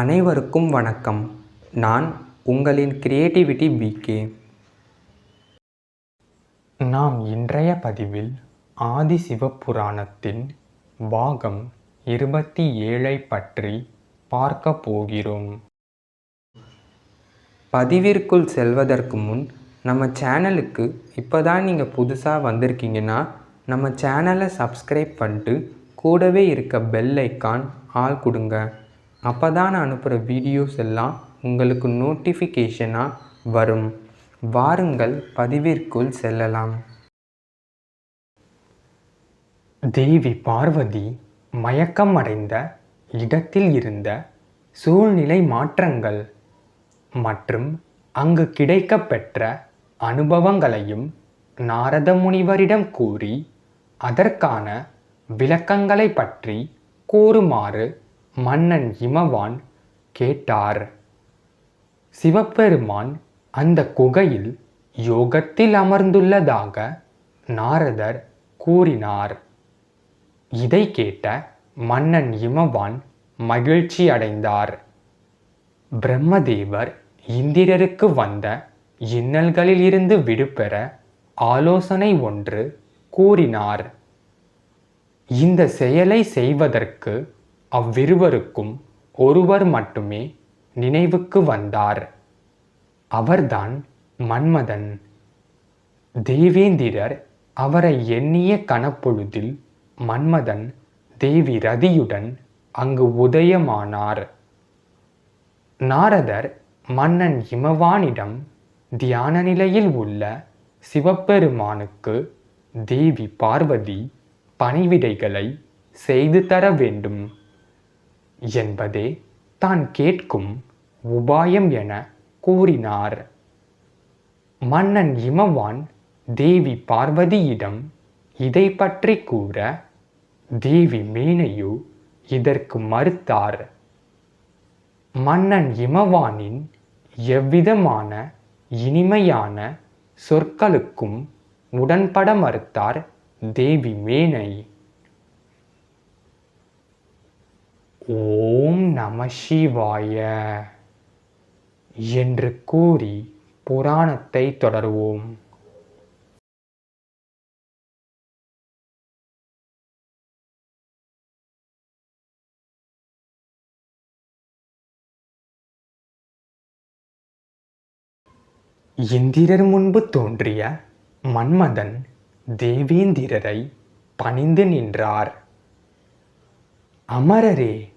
அனைவருக்கும் வணக்கம். நான் உங்களின் கிரியேட்டிவிட்டி பிகே நாம் இன்றைய பதிவில் ஆதி சிவபுராணத்தின் பாகம் இருபத்தி ஏழை பற்றி பார்க்க போகிறோம். பதிவிற்குள் செல்வதற்கு முன் நம்ம சேனலுக்கு இப்போ தான் நீங்கள் புதுசாக வந்திருக்கீங்கன்னா நம்ம சேனலை சப்ஸ்கிரைப் பண்ணிட்டு கூடவே இருக்க பெல் ஐக்கான் ஆல் கொடுங்க. அப்போ தான் நான் அனுப்புகிற வீடியோஸ் எல்லாம் உங்களுக்கு நோட்டிஃபிகேஷனாக வரும். வாருங்கள் பதிவிற்குள் செல்லலாம். தேவி பார்வதி மயக்கம் அடைந்த இடத்தில் இருந்த சூழ்நிலை மாற்றங்கள் மற்றும் அங்கு கிடைக்கப்பெற்ற அனுபவங்களையும் நாரத முனிவரிடம் கூறி அதற்கான விளக்கங்களை பற்றி கூறுமாறு மன்னன் இமவான் கேட்டார். சிவபெருமான் அந்த குகையில் யோகத்தில் அமர்ந்துள்ளதாக நாரதர் கூறினார். இதை கேட்ட மன்னன் இமவான் மகிழ்ச்சி அடைந்தார். பிரம்மதேவர் இந்திரருக்கு வந்த இன்னல்களில் இருந்து விடுபெற ஆலோசனை ஒன்று கூறினார். இந்த செயலை செய்வதற்கு அவ்விருவருக்கும் ஒருவர் மட்டுமே நினைவுக்கு வந்தார். அவர்தான் மன்மதன். தேவேந்திரர் அவரை எண்ணிய கணப்பொழுதில் மன்மதன் தேவி ரதியுடன் அங்கு உதயமானார். நாரதர் மன்னன் இமவானிடம் தியான நிலையில் உள்ள சிவபெருமானுக்கு தேவி பார்வதி பணிவிடைகளை செய்து தர வேண்டும். என்பதே தான் கேட்கும் உபாயம் என கூறினார். மன்னன் இமவான் தேவி பார்வதியிடம் இதை பற்றி கூற தேவி மேனையு இதற்கு மறுத்தார். மன்னன் இமவானின் எவ்விதமான இனிமையான சொற்களுக்கும் உடன்பட மறுத்தார் தேவி மேனை. ஓம் நம சிவாய என்று கூறி புராணத்தை தொடருவோம். இந்திரர் முன்பு தோன்றிய மன்மதன் தேவேந்திரரை பணிந்து நின்றார். அமரரே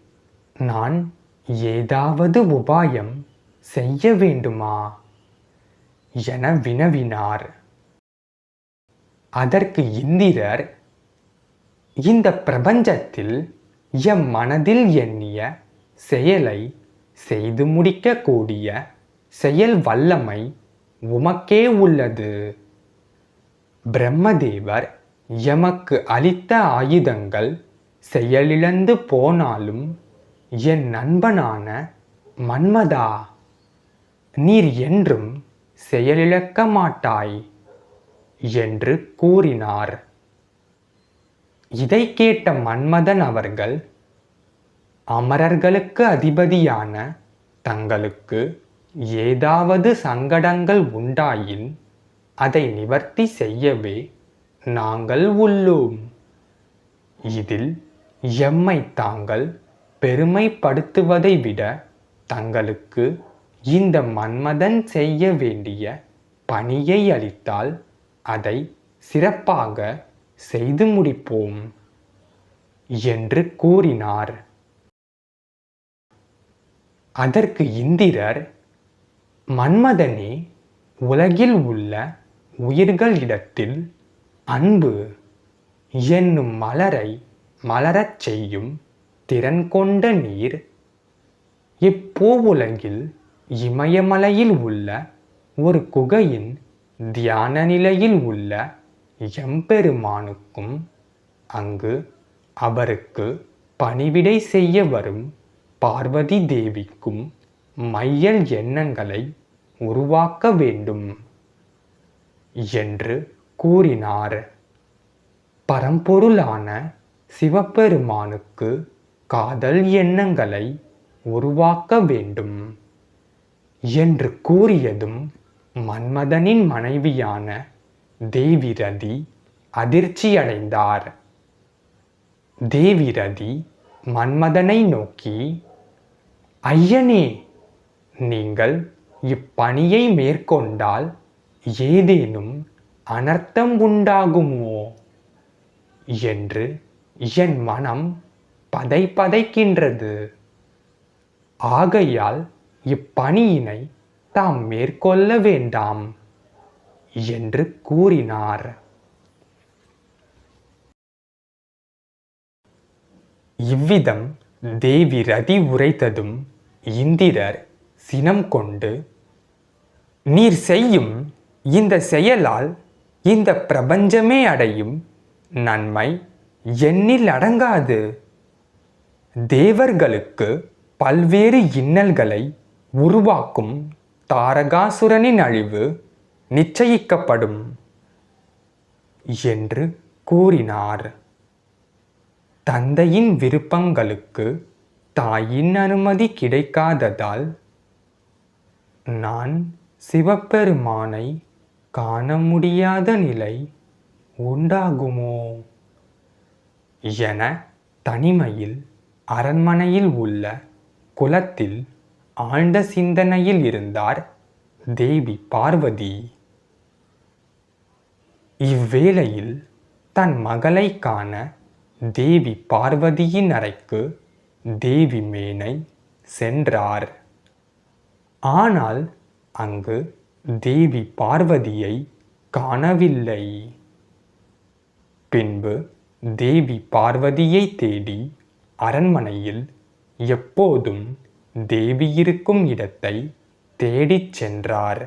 நான் ஏதாவது உபாயம் செய்ய வேண்டுமா? என வினவினார். அதற்கு இந்திரர் இந்த பிரபஞ்சத்தில் எம் மனதில் எண்ணிய செயலை செய்து முடிக்கக்கூடிய செயல் வல்லமை உமக்கே உள்ளது. பிரம்மதேவர் எமக்கு அளித்த ஆயுதங்கள் செயலிழந்து போனாலும் என் நண்பனான மன்மதா நீர் என்றும் செயலிழக்க மாட்டாய் என்று கூறினார். இதை கேட்ட மன்மதன் அவர்கள் அமரர்களுக்கு அதிபதியான தங்களுக்கு ஏதாவது சங்கடங்கள் உண்டாயின் அதை நிவர்த்தி செய்யவே நாங்கள் உள்ளோம். இதில் எம்மை தாங்கள் பெருமைப்படுத்துவதை விட தங்களுக்கு இந்த மன்மதன் செய்ய வேண்டிய பணியை அளித்தால் அதை சிறப்பாக செய்து முடிப்போம் என்று கூறினார். அதற்கு இந்திரர் மன்மதனே உலகில் உள்ள உயிர்களிடத்தில் அன்பு என்னும் மலரை மலரச் செய்யும் திறன் கொண்ட நீர் இப்பூவுலகில் இமயமலையில் உள்ள ஒரு குகையின் தியான நிலையில் உள்ள எம்பெருமானுக்கும் அங்கு அவருக்கு பணிவிடை செய்ய வரும் பார்வதி தேவிக்கும் மையல் எண்ணங்களை உருவாக்க வேண்டும் என்று கூறினார். பரம்பொருளான சிவபெருமானுக்கு காதல் எண்ணங்களை உருவாக்க வேண்டும் என்று கூறியதும் மன்மதனின் மனைவியான தேவிரதி அதிர்ச்சியடைந்தார். தேவிரதி மன்மதனை நோக்கி ஐயனே நீங்கள் இப்பணியை மேற்கொண்டால் ஏதேனும் அனர்த்தம் உண்டாகுமோ? என்று என் மனம் பதை பதைக்கின்றது. ஆகையால் இப்பணியினை தாம் மேற்கொள்ள வேண்டாம் என்று கூறினார். இவ்விதம் தேவி ரதி உரைத்ததும் இந்திரர் சினம் கொண்டு நீர் செய்யும் இந்த செயலால் இந்த பிரபஞ்சமே அடையும் நன்மை எண்ணில் அடங்காது. தேவர்களுக்கு பல்வேறு இன்னல்களை உருவாக்கும் தாரகாசுரனின் அழிவு நிச்சயிக்கப்படும் என்று கூறினார். தந்தையின் விருப்பங்களுக்கு தாயின் அனுமதி கிடைக்காததால் நான் சிவபெருமானை காண முடியாத நிலை உண்டாகுமோ? என தனிமையில் அரண்மனையில் உள்ள குலத்தில் ஆழ்ந்த சிந்தனையில் இருந்தார் தேவி பார்வதி. இவ்வேளையில் தன் மகளை காண தேவி பார்வதியின் அறைக்கு தேவி மேனை சென்றார். ஆனால் அங்கு தேவி பார்வதியை காணவில்லை. பின்பு தேவி பார்வதியை தேடி அரண்மனையில் எப்போதும் தேவி இருக்கும் இடத்தை தேடிச் சென்றார்.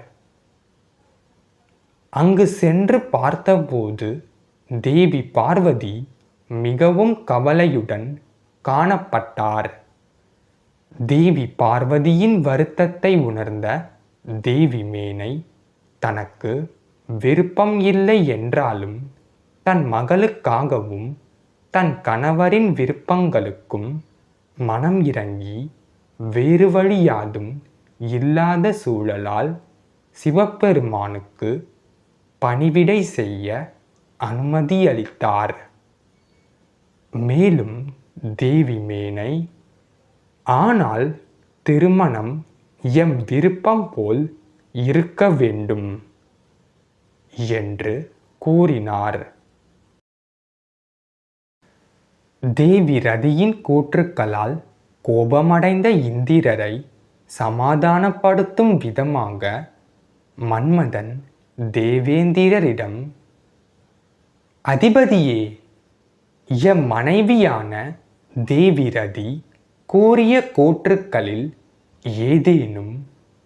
அங்கு சென்று பார்த்தபோது தேவி பார்வதி மிகவும் கவலையுடன் காணப்பட்டார். தேவி பார்வதியின் வருத்தத்தை உணர்ந்த தேவி மேனை தனக்கு விருப்பம் இல்லை என்றாலும் தன் மகளுக்காகவும் தன் கணவரின் விருப்பங்களுக்கும் மனம் இறங்கி வேறு வழி யாதும் இல்லாத சூழலால் சிவபெருமானுக்கு பணிவிடை செய்ய அனுமதியளித்தார். மேலும் தேவி மேனை ஆனால் திருமணம் எம் விருப்பம் போல் இருக்க வேண்டும் என்று கூறினார். தேவி ரதியின் கூற்றுக்களால் கோபமடைந்த இந்திரரை சமாதானப்படுத்தும் விதமாக மன்மதன் தேவேந்திரரிடம் அதிபதியே எம் மனைவியான தேவிரதி கூறிய கூற்றுக்களில் ஏதேனும்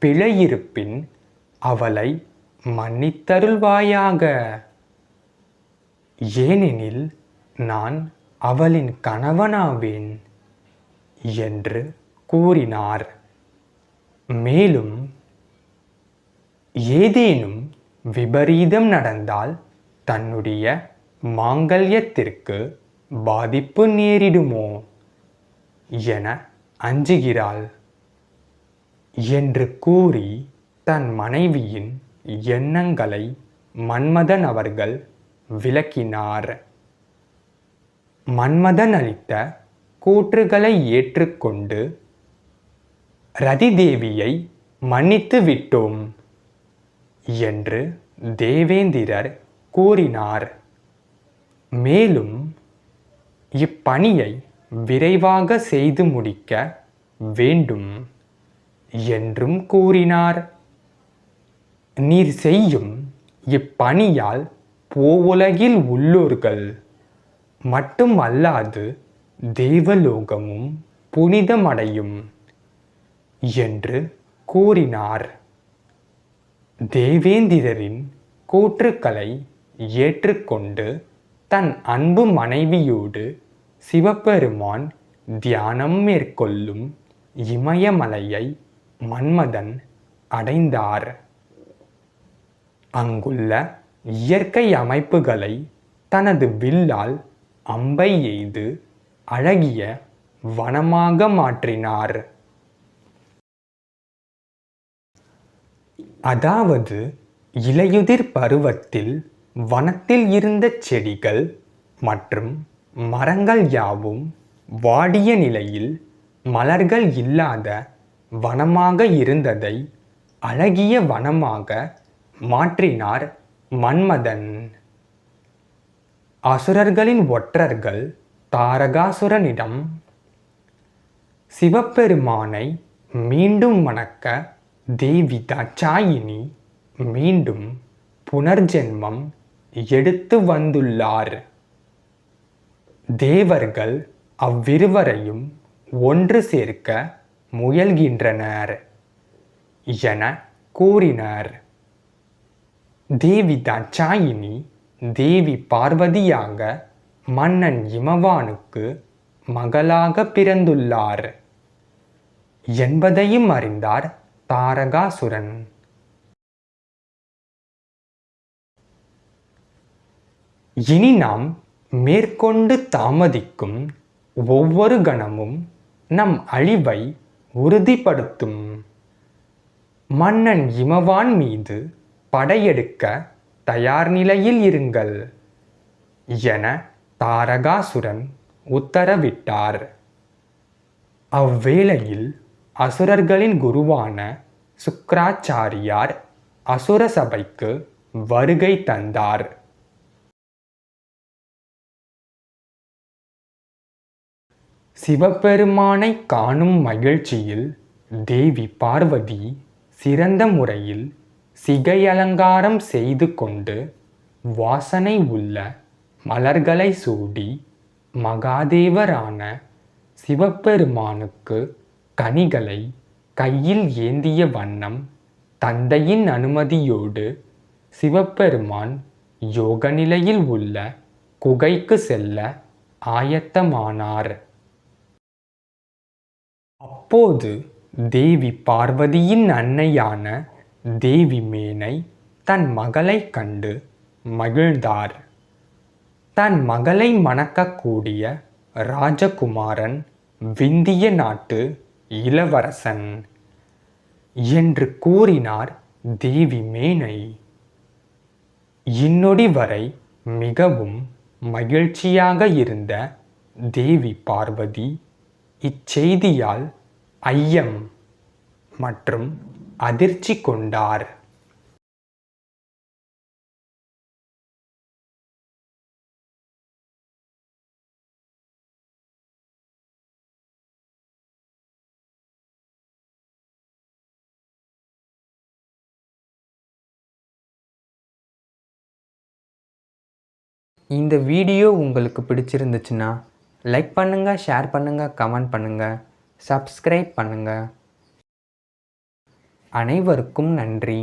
பிழையிருப்பின் அவளை மன்னித்தருள்வாயாக. ஏனெனில் நான் அவளின் கணவனாவேன் என்று கூறினார். மேலும் ஏதேனும் விபரீதம் நடந்தால் தன்னுடைய மாங்கல்யத்திற்கு பாதிப்பு நேரிடுமோ என அஞ்சுகிறாள் என்று கூறி தன் மனைவியின் எண்ணங்களை மன்மதன் அவர்கள் விளக்கினார். மன்மதன் அளித்த கூற்றுகளை ஏற்றுக்கொண்டு ரதிதேவியை மன்னித்து விட்டோம் என்று தேவேந்திரர் கூறினார். மேலும் இப்பணியை விரைவாக செய்து முடிக்க வேண்டும் என்றும் கூறினார். நீர் செய்யும் இப்பணியால் பூவுலகில் உள்ளோர்கள் மட்டுமல்லாது தேவலோகமும் புனிதமடையும் என்று கூறினார். தேவேந்திரரின் கூற்றுக்களை ஏற்றுக்கொண்டு தன் அன்பு மனைவியோடு சிவபெருமான் தியானம் மேற்கொள்ளும் இமயமலையை மன்மதன் அடைந்தார். அங்குள்ள இயற்கை அமைப்புகளை தனது வில்லால் அம்பை எய்து அழகிய வனமாக மாற்றினார். அதாவது இலையுதிர் பருவத்தில் வனத்தில் இருந்த செடிகள் மற்றும் மரங்கள் யாவும் வாடிய நிலையில் மலர்கள் இல்லாத வனமாக இருந்ததை அழகிய வனமாக மாற்றினார் மன்மதன். அசுரர்களின் ஒற்றர்கள் தாரகாசுரனிடம் சிவபெருமானை மீண்டும் வணக்க தேவி தாட்சாயினி மீண்டும் புனர்ஜென்மம் எடுத்து வந்துள்ளார். தேவர்கள் அவ்விருவரையும் ஒன்று சேர்க்க முயல்கின்றனர் என கூறினர். தேவி தாட்சாயினி தேவி பார்வதியாக மன்னன் இமவானுக்கு மகளாக பிறந்துள்ளார். என்பதையும் அறிந்தார் தாரகாசுரன். இனி நாம் மேற்கொண்டு தாமதிக்கும் ஒவ்வொரு கணமும் நம் அழிவை உறுதிப்படுத்தும். மன்னன் இமவான் மீது படையெடுக்க தயார் நிலையில் இருங்கள் என தாரகாசுரன் உத்தரவிட்டார். அவ்வேளையில் அசுரர்களின் குருவான சுக்ராச்சாரியார் அசுர சபைக்கு வருகை தந்தார். சிவபெருமானை காணும் மகிழ்ச்சியில் தேவி பார்வதி சிறந்த முறையில் சிகை அலங்காரம் செய்து கொண்டு வாசனை உள்ள மலர்களை சூடி மகாதேவரான சிவபெருமானுக்கு கனிகளை கையில் ஏந்திய வண்ணம் தந்தையின் அனுமதியோடு சிவபெருமான் யோக நிலையில் உள்ள குகைக்கு செல்ல ஆயத்தமானார். அப்போது தேவி பார்வதியின் அன்னையான தேவி மேனை தன் மகளைக் கண்டு மகிழ்ந்தார். தன் மகளை மணக்கக்கூடிய ராஜகுமாரன் விந்திய நாட்டு இளவரசன் என்று கூறினார் தேவி மேனை இன்னொடி வரை மிகவும் மகிழ்ச்சியாக இருந்த தேவி பார்வதி இச்செய்தியால் ஐயம் மற்றும் அதிர்ச்சி கொண்டார். இந்த வீடியோ உங்களுக்கு பிடிச்சிருந்துச்சுன்னா லைக் பண்ணுங்கள் ஷேர் பண்ணுங்கள் கமெண்ட் பண்ணுங்கள் சப்ஸ்கிரைப் பண்ணுங்கள் அனைவருக்கும் நன்றி